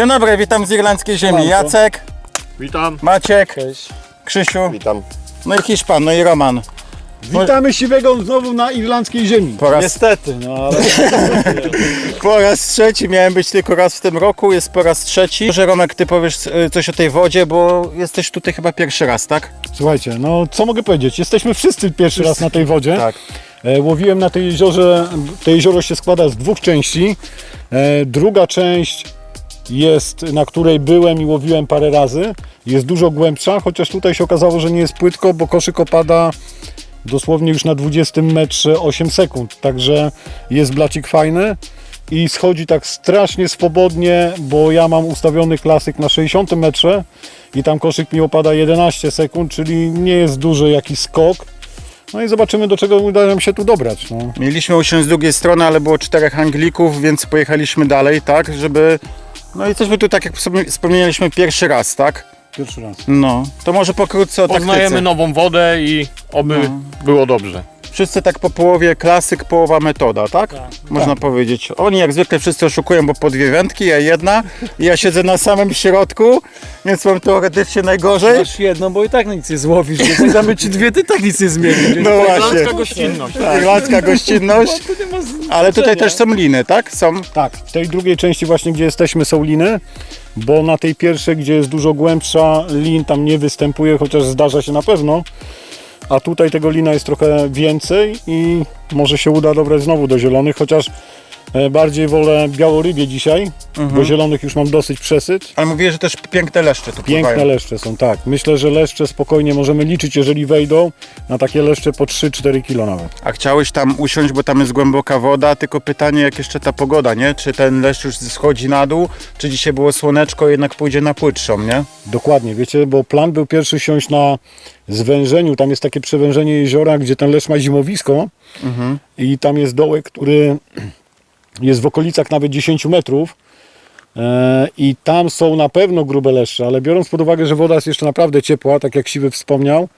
Dzień dobry, witam z irlandzkiej ziemi. Jacek, Witam. Maciek, Cześć. Krzysiu, Witam. no i Hiszpan, no i Roman. Witamy Siwego znowu na irlandzkiej ziemi. Po raz, Niestety, no ale po raz trzeci, miałem być tylko raz w tym roku, jest po raz trzeci. Może Romek, ty powiesz y, coś o tej wodzie, bo jesteś tutaj chyba pierwszy raz, tak? słuchajcie, no co mogę powiedzieć? Jesteśmy wszyscy pierwszy raz na tej wodzie. Tak. E, łowiłem na tej jeziorze, to jezioro się składa z dwóch części. E, druga część jest, na której byłem i łowiłem parę razy. Jest dużo głębsza, chociaż tutaj się okazało, że nie jest płytko, bo koszyk opada dosłownie już na 20 metrze 8 sekund. Także jest blacik fajny i schodzi tak strasznie swobodnie, bo ja mam ustawiony klasyk na 60 metrze i tam koszyk mi opada 11 sekund, czyli nie jest duży jakiś skok. No i zobaczymy do czego uda nam się tu dobrać. No. Mieliśmy usiąść z drugiej strony, ale było czterech Anglików, więc pojechaliśmy dalej, tak, żeby... No i jesteśmy tu, tak jak sobie wspomnieliśmy, pierwszy raz, tak? Pierwszy raz. No, to może pokrótce o Poznajemy taktyce. nową wodę i oby No. było dobrze. Wszyscy tak po połowie klasyk, połowa metoda, tak? Można powiedzieć. Oni jak zwykle wszyscy oszukują, bo po dwie wędki, ja jedna. I ja siedzę na samym środku, więc mam teoretycznie najgorzej. Masz jedną, bo i tak nic nie złowisz, jak damy ci dwie, ty tak nic nie zmienisz. No to- właśnie. Irlandzka gościnność. Irlandzka gościnność. to nie ma z- Ale tutaj też są liny, tak? Są. Tak, w tej drugiej części właśnie, gdzie jesteśmy są liny, bo na tej pierwszej, gdzie jest dużo głębsza, lin tam nie występuje, chociaż zdarza się na pewno. A tutaj tego lina jest trochę więcej i może się uda dobrać znowu do zielonych, chociaż bardziej wolę białorybie dzisiaj, bo zielonych już mam dosyć przesyt. Ale mówię, że też piękne leszcze tu Piękne pływają. leszcze są, tak. Myślę, że leszcze spokojnie możemy liczyć, jeżeli wejdą, na takie leszcze po 3-4 kg nawet. A chciałeś tam usiąść, bo tam jest głęboka woda, tylko pytanie, jak jeszcze ta pogoda, nie? Czy ten leszcz już schodzi na dół, czy dzisiaj było słoneczko, jednak pójdzie na płytszą, nie? Dokładnie, wiecie, bo plan był pierwszy siąść na zwężeniu. Tam jest takie przewężenie jeziora, gdzie ten leszcz ma zimowisko i tam jest dołek, który jest w okolicach nawet 10 metrów. E, I tam są na pewno grube leszcze, ale biorąc pod uwagę, że woda jest jeszcze naprawdę ciepła, tak jak Siwy wspomniał,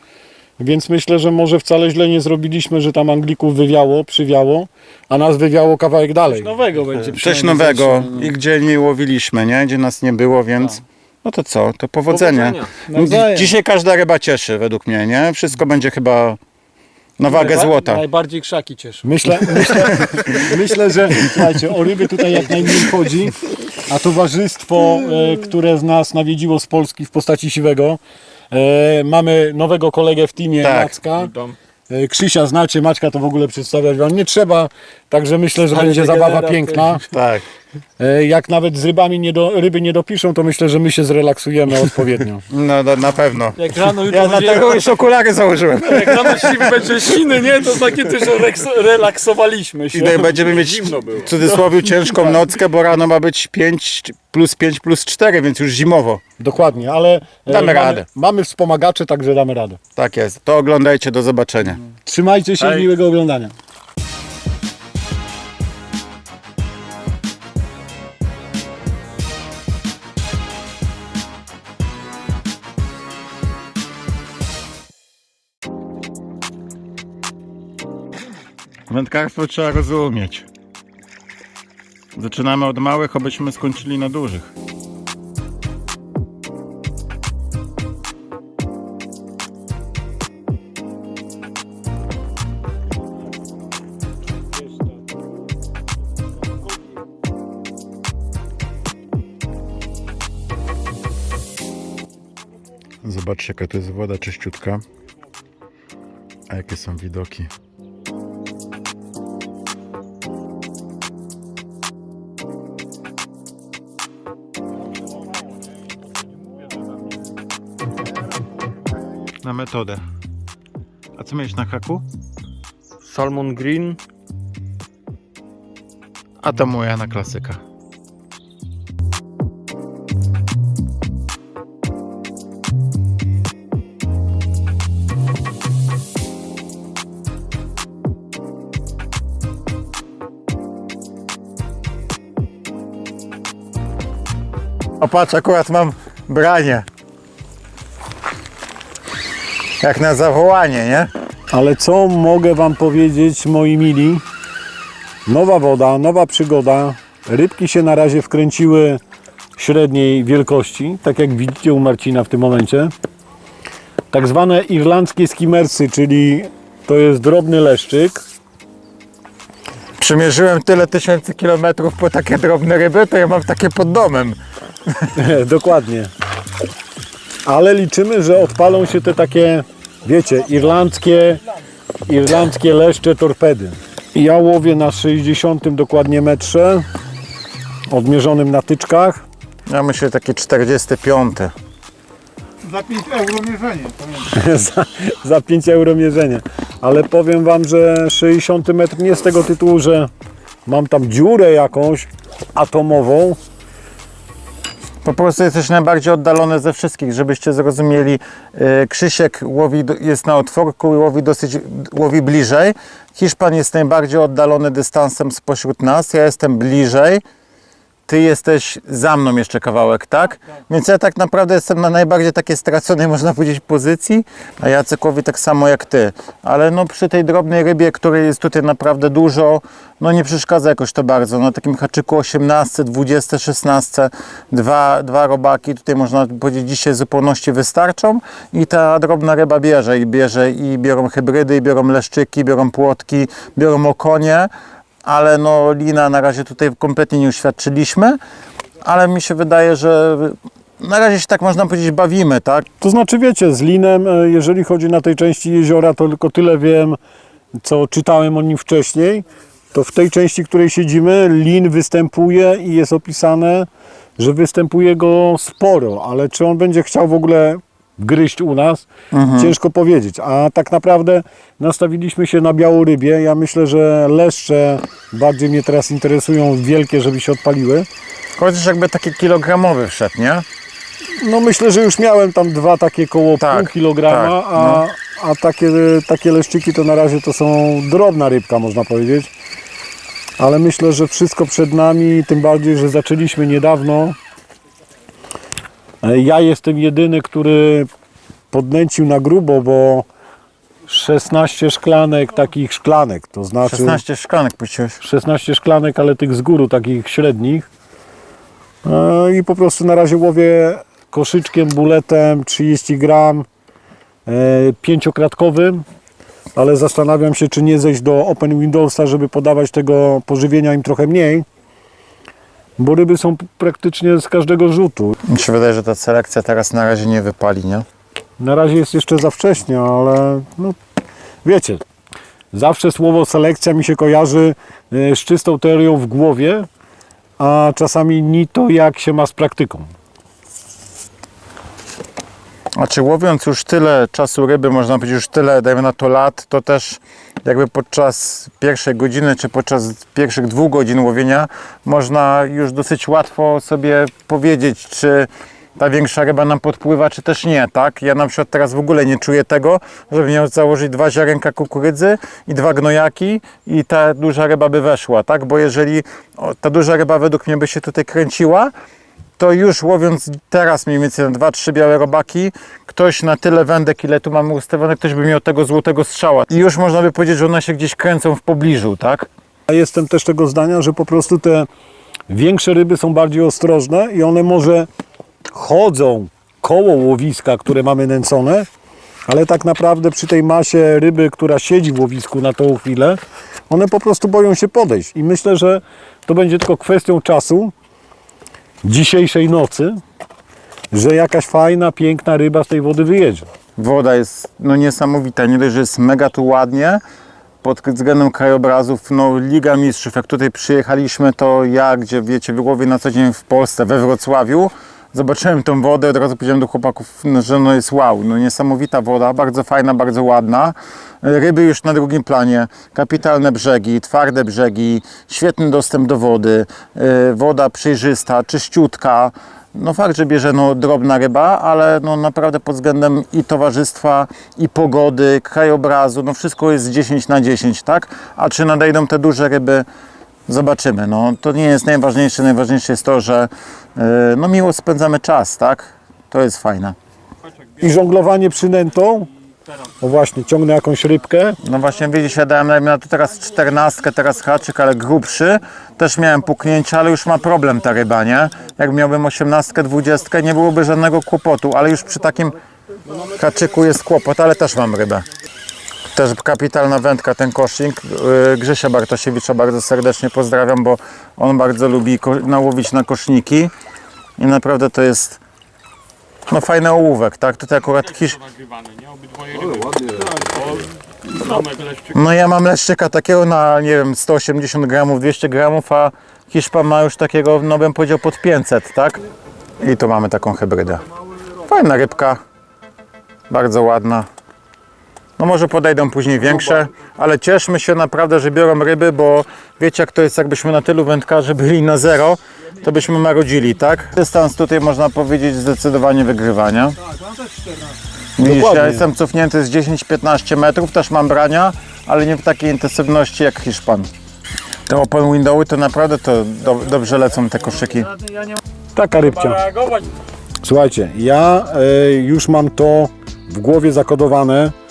więc myślę, że może wcale źle nie zrobiliśmy, że tam Anglików wywiało, przywiało, a nas wywiało kawałek dalej. Nowego będzie Coś nowego no. i gdzie nie łowiliśmy, nie? Gdzie nas nie było, więc... No to co? To powodzenia. Powodzenia. Nawzajem. Dzisiaj każda ryba cieszy według mnie, nie? Wszystko będzie chyba na wagę Najba- złota. Najbardziej krzaki cieszą. Myślę, myślę, myślę, że słuchajcie, o ryby tutaj jak najmniej chodzi, a towarzystwo, e, które z nas nawiedziło z Polski w postaci Siwego, e, mamy nowego kolegę w teamie, Tak. Macka. Witam. E, Krzysia znacie, Maćka to w ogóle przedstawiać wam nie trzeba, także myślę, że będzie zabawa piękna. Tak. E, Jak nawet z rybami nie do, ryby nie dopiszą, to myślę, że my się zrelaksujemy odpowiednio. No, no na pewno. Jak rano jutro Ja będzie, dlatego już okulary założyłem. jak rano siwy będzie siny, nie? To takie też relaks- relaksowaliśmy się. I tutaj będziemy mieć Zimno było. w cudzysłowie ciężką nockę, bo rano ma być 5 plus 5 plus 4, więc już zimowo. Dokładnie, ale e, Damy mamy, radę. mamy wspomagacze, także damy radę. Tak jest. To oglądajcie, do zobaczenia. Trzymajcie się, Hej. miłego oglądania. Wędkarstwo trzeba rozumieć. Zaczynamy od małych, abyśmy skończyli na dużych. Zobaczcie, jaka to jest woda czyściutka. A jakie są widoki. Metodę. A co miałeś na haku? Salmon Green. A to moja na klasyka. O patrz, akurat mam branie. Jak na zawołanie, nie? Ale co mogę Wam powiedzieć, moi mili? Nowa woda, nowa przygoda. Rybki się na razie wkręciły średniej wielkości, tak jak widzicie u Marcina w tym momencie. Tak zwane irlandzkie skimersy, czyli to jest drobny leszczyk. Przymierzyłem tyle tysięcy kilometrów po takie drobne ryby, to ja mam takie pod domem. Dokładnie. Ale liczymy, że odpalą się te takie, wiecie, irlandzkie, irlandzkie leszcze torpedy. Ja łowię na 60 dokładnie metrze, odmierzonym na tyczkach. Ja myślę takie 45. Za 5 euro mierzenie, za, za 5 euro mierzenie. Ale powiem Wam, że 60 metr nie z tego tytułu, że mam tam dziurę jakąś atomową. Po prostu jesteś najbardziej oddalony ze wszystkich, żebyście zrozumieli. Yy, Krzysiek łowi, jest na otworku i łowi dosyć łowi bliżej. Hiszpan jest najbardziej oddalony dystansem spośród nas. Ja jestem bliżej. Ty jesteś za mną jeszcze kawałek, tak? Więc ja tak naprawdę jestem na najbardziej takiej straconej, można powiedzieć, pozycji, a Jacek łowi tak samo jak ty. Ale no przy tej drobnej rybie, której jest tutaj naprawdę dużo, no nie przeszkadza jakoś to bardzo. Na takim haczyku 18, 20, 16, dwa, dwa robaki, tutaj można powiedzieć dzisiaj w zupełności wystarczą i ta drobna ryba bierze i bierze i biorą hybrydy, i biorą leszczyki, biorą płotki, biorą okonie ale no lina na razie tutaj kompletnie nie uświadczyliśmy, ale mi się wydaje, że na razie się tak można powiedzieć bawimy, tak? To znaczy, wiecie, z linem, e, jeżeli chodzi na tej części jeziora, to tylko tyle wiem, co czytałem o nim wcześniej. To w tej części, której siedzimy, lin występuje i jest opisane, że występuje go sporo, ale czy on będzie chciał w ogóle gryźć u nas, ciężko powiedzieć. A tak naprawdę nastawiliśmy się na białorybie. Ja myślę, że leszcze bardziej mnie teraz interesują wielkie, żeby się odpaliły. Chociaż jakby taki kilogramowy wszedł, nie? No myślę, że już miałem tam dwa takie koło Tak, pół kilograma, tak, no. a, a takie, takie leszczyki to na razie to są drobna rybka, można powiedzieć. Ale myślę, że wszystko przed nami, tym bardziej, że zaczęliśmy niedawno. Ja jestem jedyny, który podnęcił na grubo, bo 16 szklanek, takich szklanek, to znaczy 16 szklanek puściłeś. 16 szklanek, ale tych z góru, takich średnich. E, I po prostu na razie łowię koszyczkiem, buletem 30 gram, e, pięciokratkowym, ale zastanawiam się, czy nie zejść do Open Windowsa, żeby podawać tego pożywienia im trochę mniej, bo ryby są praktycznie z każdego rzutu. Mi się wydaje, że ta selekcja teraz na razie nie wypali, nie? Na razie jest jeszcze za wcześnie, ale no, wiecie, zawsze słowo selekcja mi się kojarzy e, z czystą teorią w głowie, a czasami ni to jak się ma z praktyką. A czy łowiąc już tyle czasu ryby, można powiedzieć już tyle, dajmy na to lat, to też jakby podczas pierwszej godziny, czy podczas pierwszych dwóch godzin łowienia można już dosyć łatwo sobie powiedzieć, czy ta większa ryba nam podpływa, czy też nie, tak? Ja na przykład teraz w ogóle nie czuję tego, żeby miał założyć dwa ziarenka kukurydzy i dwa gnojaki i ta duża ryba by weszła, tak? Bo jeżeli ta duża ryba według mnie by się tutaj kręciła, to już łowiąc teraz mniej więcej na 2-3 białe robaki, ktoś na tyle wędek, ile tu mamy ustawione, ktoś by miał tego złotego strzała. I już można by powiedzieć, że one się gdzieś kręcą w pobliżu, tak? Ja jestem też tego zdania, że po prostu te większe ryby są bardziej ostrożne i one może chodzą koło łowiska, które mamy nęcone, ale tak naprawdę przy tej masie ryby, która siedzi w łowisku na tą chwilę, one po prostu boją się podejść. I myślę, że to będzie tylko kwestią czasu dzisiejszej nocy, że jakaś fajna, piękna ryba z tej wody wyjedzie. Woda jest no niesamowita, nie dość, że jest mega tu ładnie, pod względem krajobrazów, no Liga Mistrzów, jak tutaj przyjechaliśmy, to ja, gdzie wiecie, wyłowię na co dzień w Polsce, we Wrocławiu, zobaczyłem tą wodę, od razu powiedziałem do chłopaków, no, że no jest wow, no niesamowita woda, bardzo fajna, bardzo ładna. Ryby już na drugim planie, kapitalne brzegi, twarde brzegi, świetny dostęp do wody, yy, woda przejrzysta, czyściutka. No fakt, że bierze no, drobna ryba, ale no, naprawdę pod względem i towarzystwa, i pogody, krajobrazu, no wszystko jest 10 na 10, tak? A czy nadejdą te duże ryby, zobaczymy. No, to nie jest najważniejsze, najważniejsze jest to, że no, miło spędzamy czas, tak? To jest fajne. I żonglowanie przynętą O właśnie, ciągnę jakąś rybkę. No właśnie widzisz, ja dałem na to teraz czternastkę, teraz haczyk, ale grubszy. Też miałem puknięcie, ale już ma problem ta ryba, nie? Jak miałbym osiemnastkę, dwudziestkę, nie byłoby żadnego kłopotu, ale już przy takim haczyku jest kłopot, ale też mam rybę. Też kapitalna wędka ten kosznik. Yy, Grzesia Bartosiewicza bardzo serdecznie pozdrawiam, bo on bardzo lubi nałowić na koszniki i naprawdę to jest no fajny ołówek, tak? Tutaj akurat Zamek leszczyk. No ja mam leszczyka takiego na, nie wiem, 180 gramów, 200 gramów, a Hiszpan ma już takiego, no bym powiedział, pod 500, tak? I tu mamy taką hybrydę. Fajna rybka, bardzo ładna. No może podejdą później większe, ale cieszmy się naprawdę, że biorą ryby, bo wiecie jak to jest, jakbyśmy na tylu wędkarzy byli na zero, to byśmy marudzili, tak? Dystans tutaj można powiedzieć zdecydowanie wygrywania. Widzisz, ja jestem cofnięty z 10-15 metrów, też mam brania, ale nie w takiej intensywności jak Hiszpan. Te open windowy to naprawdę to do, dobrze lecą te koszyki. Taka rybcia. Słuchajcie, ja e, już mam to w głowie zakodowane.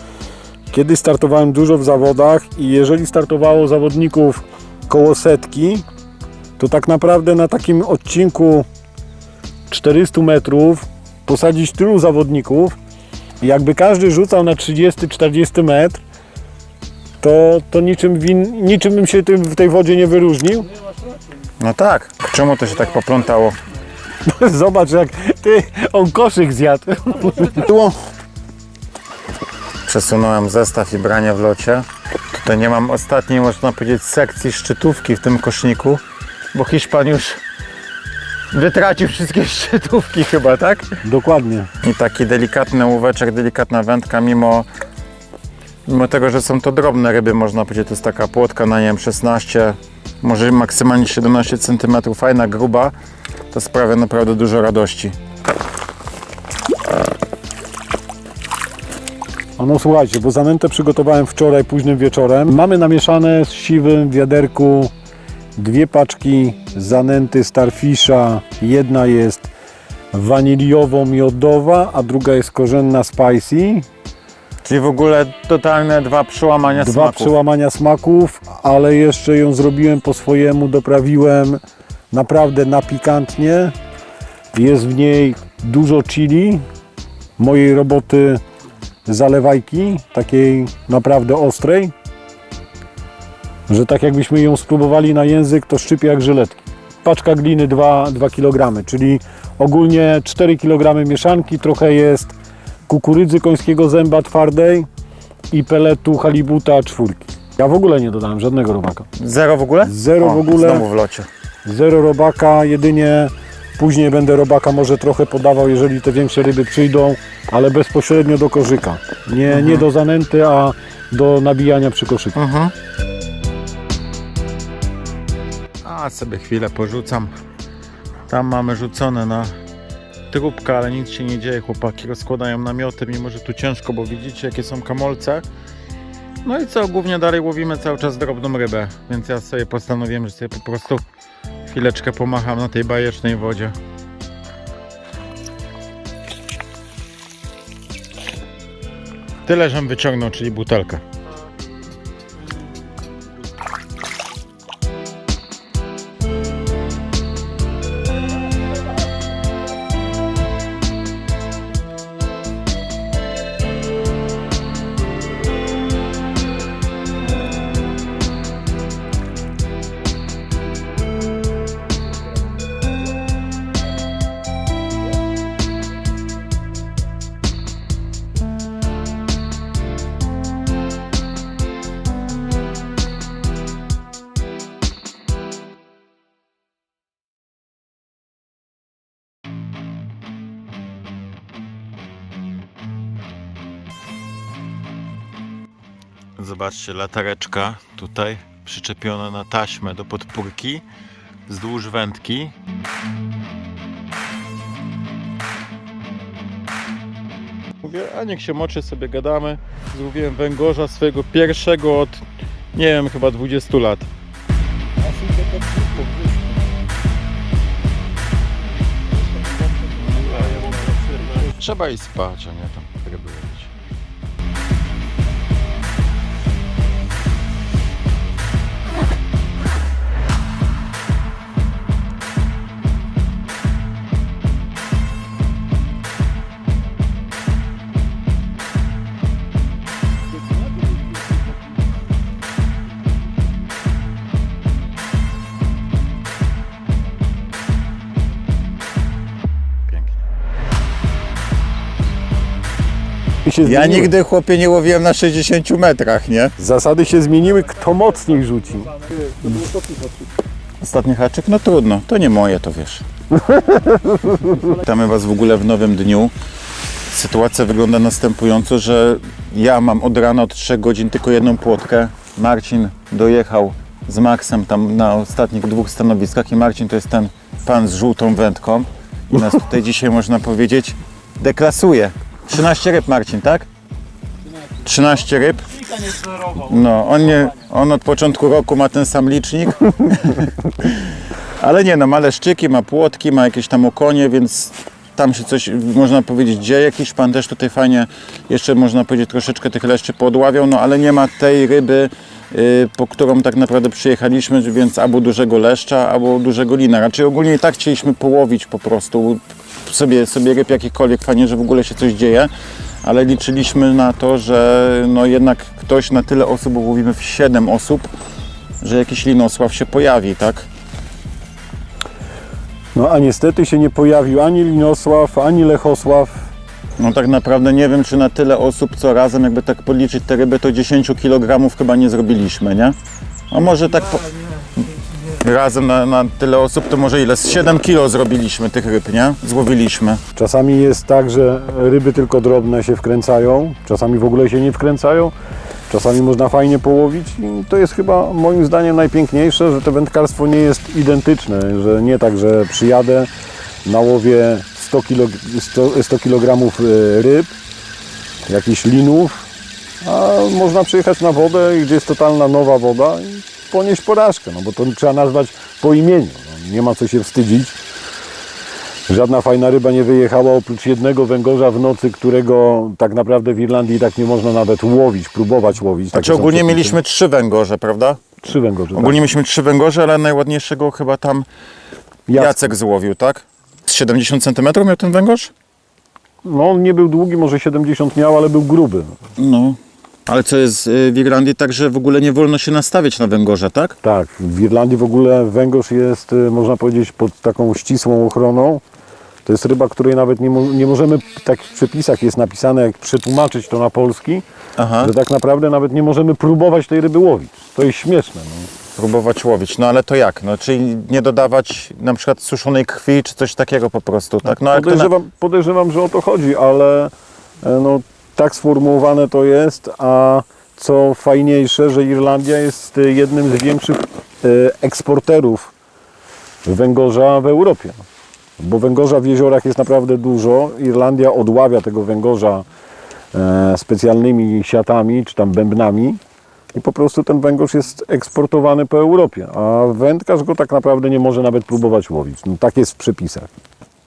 Kiedy startowałem dużo w zawodach i jeżeli startowało zawodników koło setki, to tak naprawdę na takim odcinku 400 metrów posadzić tylu zawodników, i jakby każdy rzucał na 30-40 metr, to, to niczym, win, niczym bym się tym, w tej wodzie nie wyróżnił. No tak, czemu to się tak poplątało? Zobacz jak ty, on koszyk zjadł. Przesunąłem zestaw i brania w locie. Tutaj nie mam ostatniej, można powiedzieć, sekcji szczytówki w tym koszniku, bo Hiszpan już wytracił wszystkie szczytówki chyba, tak? Dokładnie. I taki delikatny łóweczek, delikatna wędka, mimo, mimo tego, że są to drobne ryby, można powiedzieć, to jest taka płotka na nie wiem, 16, może maksymalnie 17 cm, fajna, gruba, to sprawia naprawdę dużo radości. A no słuchajcie, bo zanętę przygotowałem wczoraj późnym wieczorem. Mamy namieszane z siwym w wiaderku dwie paczki zanęty Starfisha. Jedna jest waniliowo-miodowa, a druga jest korzenna spicy. Czyli w ogóle totalne dwa przełamania Dwa smaków. przełamania smaków, ale jeszcze ją zrobiłem po swojemu, doprawiłem naprawdę na pikantnie. Jest w niej dużo chili, mojej roboty zalewajki, takiej naprawdę ostrej, że tak jakbyśmy ją spróbowali na język, to szczypie jak żyletki. Paczka gliny 2, 2 kg, czyli ogólnie 4 kg mieszanki, trochę jest kukurydzy końskiego zęba twardej i peletu halibuta czwórki. Ja w ogóle nie dodałem żadnego robaka. Zero w ogóle? Zero o, w ogóle. Znowu w locie. Zero robaka, jedynie później będę robaka może trochę podawał, jeżeli te większe ryby przyjdą, ale bezpośrednio do korzyka. Nie, nie do zanęty, a do nabijania przy koszyku. Mhm. A sobie chwilę porzucam. Tam mamy rzucone na trubkę, ale nic się nie dzieje. Chłopaki rozkładają namioty, mimo że tu ciężko, bo widzicie jakie są kamolce. No i co, głównie dalej łowimy cały czas drobną rybę, więc ja sobie postanowiłem, że sobie po prostu chwileczkę pomacham na tej bajecznej wodzie. Tyle, żem wyciągnął, czyli butelkę. Zobaczcie, latareczka tutaj przyczepiona na taśmę do podpórki wzdłuż wędki. Mówię, a niech się moczy, sobie gadamy. Złowiłem węgorza swojego pierwszego od, nie wiem, chyba 20 lat. Trzeba i spać, a nie tam zasady się Ja zmieniły. nigdy chłopie nie łowiłem na 60 metrach, nie? Zasady się zmieniły, kto mocniej rzuci. Ostatni haczyk? No trudno, to nie moje, to wiesz. Witamy Was w ogóle w nowym dniu. Sytuacja wygląda następująco, że ja mam od rana, od 3 godzin tylko jedną płotkę. Marcin dojechał z Maxem tam na ostatnich dwóch stanowiskach i Marcin to jest ten pan z żółtą wędką i nas tutaj dzisiaj można powiedzieć deklasuje. 13 ryb Marcin, tak? 13 ryb. No, on, nie, on od początku roku ma ten sam licznik. Ale nie no, ma leszczyki, ma płotki, ma jakieś tam okonie, więc tam się coś, można powiedzieć, dzieje. Hiszpan też tutaj fajnie, jeszcze można powiedzieć, troszeczkę tych leszczy podławiał, no ale nie ma tej ryby, po którą tak naprawdę przyjechaliśmy, więc albo dużego leszcza, albo dużego lina. Raczej ogólnie i tak chcieliśmy połowić po prostu sobie, sobie ryb jakikolwiek, fajnie, że w ogóle się coś dzieje, ale liczyliśmy na to, że no jednak ktoś na tyle osób, bo mówimy w 7 osób, że jakiś linosław się pojawi, tak? No a niestety się nie pojawił ani Linosław, ani Lechosław. No tak naprawdę nie wiem, czy na tyle osób, co razem, jakby tak policzyć te ryby, to 10 kg chyba nie zrobiliśmy, nie? A może tak po... razem na, na tyle osób, to może ile? Z 7 kg zrobiliśmy tych ryb, nie? Złowiliśmy. Czasami jest tak, że ryby tylko drobne się wkręcają, czasami w ogóle się nie wkręcają, czasami można fajnie połowić i to jest chyba moim zdaniem najpiękniejsze, że to wędkarstwo nie jest identyczne, że nie tak, że przyjadę, nałowię 100 kg, 100, 100 kg ryb, jakichś linów, a można przyjechać na wodę, gdzie jest totalna nowa woda i ponieść porażkę, no bo to trzeba nazwać po imieniu, no, nie ma co się wstydzić. Żadna fajna ryba nie wyjechała oprócz jednego węgorza w nocy, którego tak naprawdę w Irlandii tak nie można nawet łowić, próbować łowić. Znaczy ogólnie mieliśmy trzy węgorze, prawda? trzy węgorze. tak. Ogólnie mieliśmy trzy węgorze, ale najładniejszego chyba tam Jacek. Jacek złowił, tak? Z 70 cm miał ten węgorz? No on nie był długi, może 70 miał, ale był gruby. No. Ale co jest y, w Irlandii tak, że w ogóle nie wolno się nastawiać na węgorze, tak? Tak, w Irlandii w ogóle węgorz jest, y, można powiedzieć, pod taką ścisłą ochroną. To jest ryba, której nawet nie, mo- nie możemy, tak w przepisach jest napisane, jak przetłumaczyć to na polski, Aha. że tak naprawdę nawet nie możemy próbować tej ryby łowić. To jest śmieszne. No. Próbować łowić. No ale to jak? No, czyli nie dodawać na przykład suszonej krwi, czy coś takiego po prostu, tak? No, to na... Podejrzewam, podejrzewam, że o to chodzi, ale e, no, tak sformułowane to jest, a co fajniejsze, że Irlandia jest e, jednym z większych e, eksporterów węgorza w Europie. Bo węgorza w jeziorach jest naprawdę dużo. Irlandia odławia tego węgorza specjalnymi siatami czy tam bębnami i po prostu ten węgorz jest eksportowany po Europie, a wędkarz go tak naprawdę nie może nawet próbować łowić. No, tak jest w przepisach.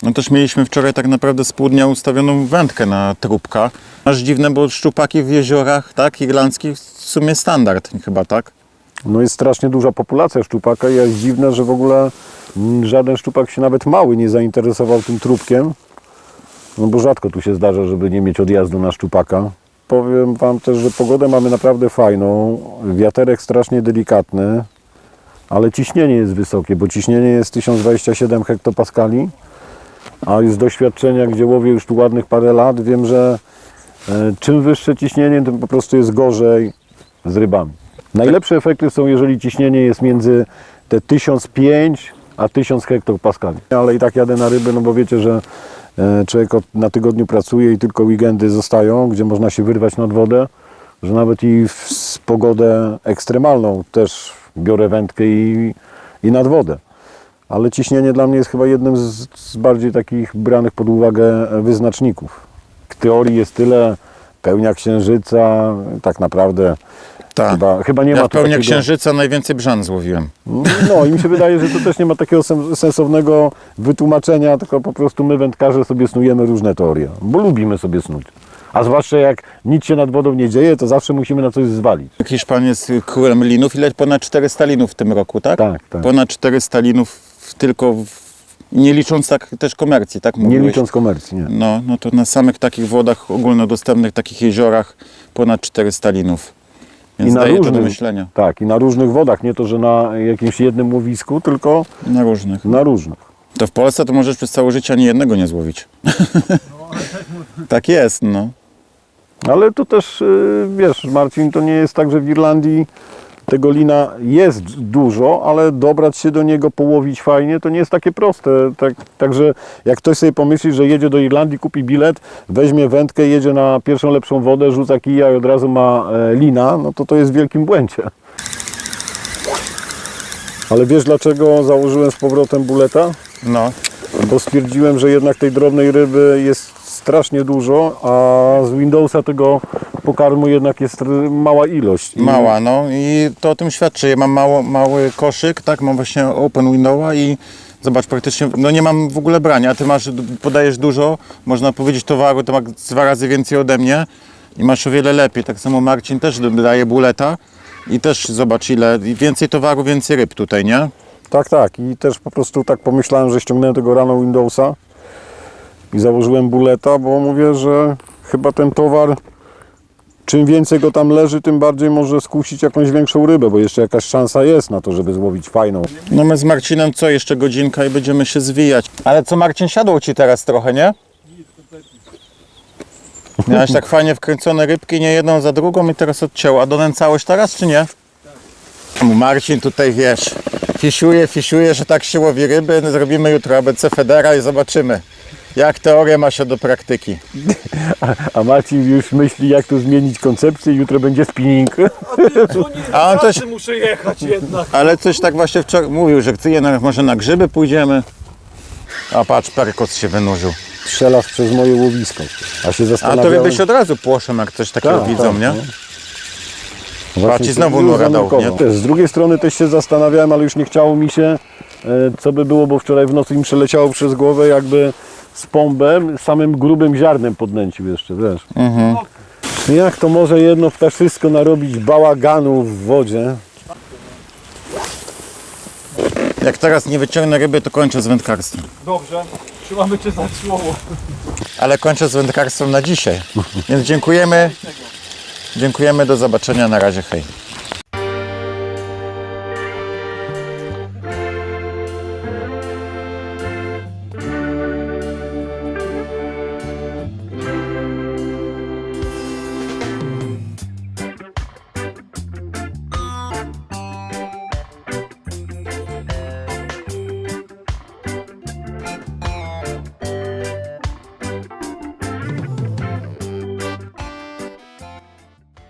No też mieliśmy wczoraj tak naprawdę z pół dnia ustawioną wędkę na trupka. Aż dziwne, bo szczupaki w jeziorach, tak, irlandzkich w sumie standard chyba, tak? No jest strasznie duża populacja szczupaka i jest dziwne, że w ogóle mm, żaden szczupak się nawet mały nie zainteresował tym trupkiem. No bo rzadko tu się zdarza, żeby nie mieć odjazdu na szczupaka. Powiem Wam też, że pogodę mamy naprawdę fajną, wiaterek strasznie delikatny, ale ciśnienie jest wysokie, bo ciśnienie jest 1027 hektopaskali, a już z doświadczenia, gdzie łowię już tu ładnych parę lat, wiem, że e, czym wyższe ciśnienie, tym po prostu jest gorzej z rybami. Najlepsze efekty są, jeżeli ciśnienie jest między te 1005 a 1000 hektopaskali. Ale i tak jadę na ryby, no bo wiecie, że człowiek od- na tygodniu pracuje i tylko weekendy zostają, gdzie można się wyrwać nad wodę, że nawet i w pogodę ekstremalną też biorę wędkę i, i nad wodę. Ale ciśnienie dla mnie jest chyba jednym z, z bardziej takich branych pod uwagę wyznaczników. W teorii jest tyle, pełnia księżyca, tak naprawdę Tak. chyba, chyba nie Ja ma w pełni takiego... księżyca najwięcej brzan złowiłem. No i mi się wydaje, że to też nie ma takiego sen- sensownego wytłumaczenia, tylko po prostu my wędkarze sobie snujemy różne teorie, bo lubimy sobie snuć. A zwłaszcza jak nic się nad wodą nie dzieje, to zawsze musimy na coś zwalić. Hiszpan jest królem linów. Ile? Ponad 400 linów w tym roku, tak? Tak, tak. Ponad 400 linów tylko, w, nie licząc tak też komercji, tak Nie mówiłeś? licząc komercji, nie. No, no to na samych takich wodach ogólnodostępnych, takich jeziorach ponad 400 linów. Więc daje to do myślenia. Tak, i na różnych wodach, nie to, że na jakimś jednym łowisku, tylko Na różnych. na różnych. To w Polsce to możesz przez całe życie ani jednego nie złowić. tak jest, no. Ale to też, y, wiesz, Marcin, to nie jest tak, że w Irlandii tego lina jest dużo, ale dobrać się do niego, połowić fajnie, to nie jest takie proste. Tak, także jak ktoś sobie pomyśli, że jedzie do Irlandii, kupi bilet, weźmie wędkę, jedzie na pierwszą lepszą wodę, rzuca kija i od razu ma e, lina, no to to jest w wielkim błędzie. Ale wiesz dlaczego założyłem z powrotem buleta? No. Bo stwierdziłem, że jednak tej drobnej ryby jest strasznie dużo, a z Windowsa tego pokarmu jednak jest mała ilość. I Mała, no i to o tym świadczy. Ja mam mało, mały koszyk, tak, mam właśnie open windowa i zobacz, praktycznie, no nie mam w ogóle brania, a ty masz, podajesz dużo, można powiedzieć towaru, to ma dwa razy więcej ode mnie i masz o wiele lepiej. Tak samo Marcin też daje buleta i też zobacz ile, więcej towaru, więcej ryb tutaj, nie? Tak, tak. I też po prostu tak pomyślałem, że ściągnąłem tego rano Windowsa i założyłem buleta, bo mówię, że chyba ten towar, czym więcej go tam leży, tym bardziej może skusić jakąś większą rybę, bo jeszcze jakaś szansa jest na to, żeby złowić fajną. No my z Marcinem co, jeszcze godzinka i będziemy się zwijać. Ale co Marcin, siadło Ci teraz trochę, nie? Miałeś tak fajnie wkręcone rybki, nie jedną za drugą i teraz odcięło. A donęcałeś teraz, czy nie? Marcin tutaj, wiesz, fisiuje, fisiuje, że tak się łowi ryby. Zrobimy jutro ABC Federa i zobaczymy, jak teoria ma się do praktyki. A Marcin już myśli, jak tu zmienić koncepcję i jutro będzie spinning. A on też, muszę jechać jednak. ale coś tak właśnie wczoraj mówił, że chce jednak może na grzyby pójdziemy. A patrz, perkos się wynurzył. Strzelasz przez moje łowisko. A się A zastanawiałem... to ryby się od razu płoszą, jak coś takiego Tak, widzą, tak, nie? no. Właśnie Patrz, i znowu nura dał, nie? Też, z drugiej strony też się zastanawiałem, ale już nie chciało mi się, e, co by było, bo wczoraj w nocy im przeleciało przez głowę jakby z pombem, samym grubym ziarnem podnęcił jeszcze, wiesz. Mhm. Jak to może jedno ptaszysko narobić bałaganu w wodzie? Jak teraz nie wyciągnę ryby, to kończę z wędkarstwem. Dobrze, trzymamy cię za słowo. Ale kończę z wędkarstwem na dzisiaj. Więc dziękujemy. Dziękujemy, do zobaczenia. Na razie, hej.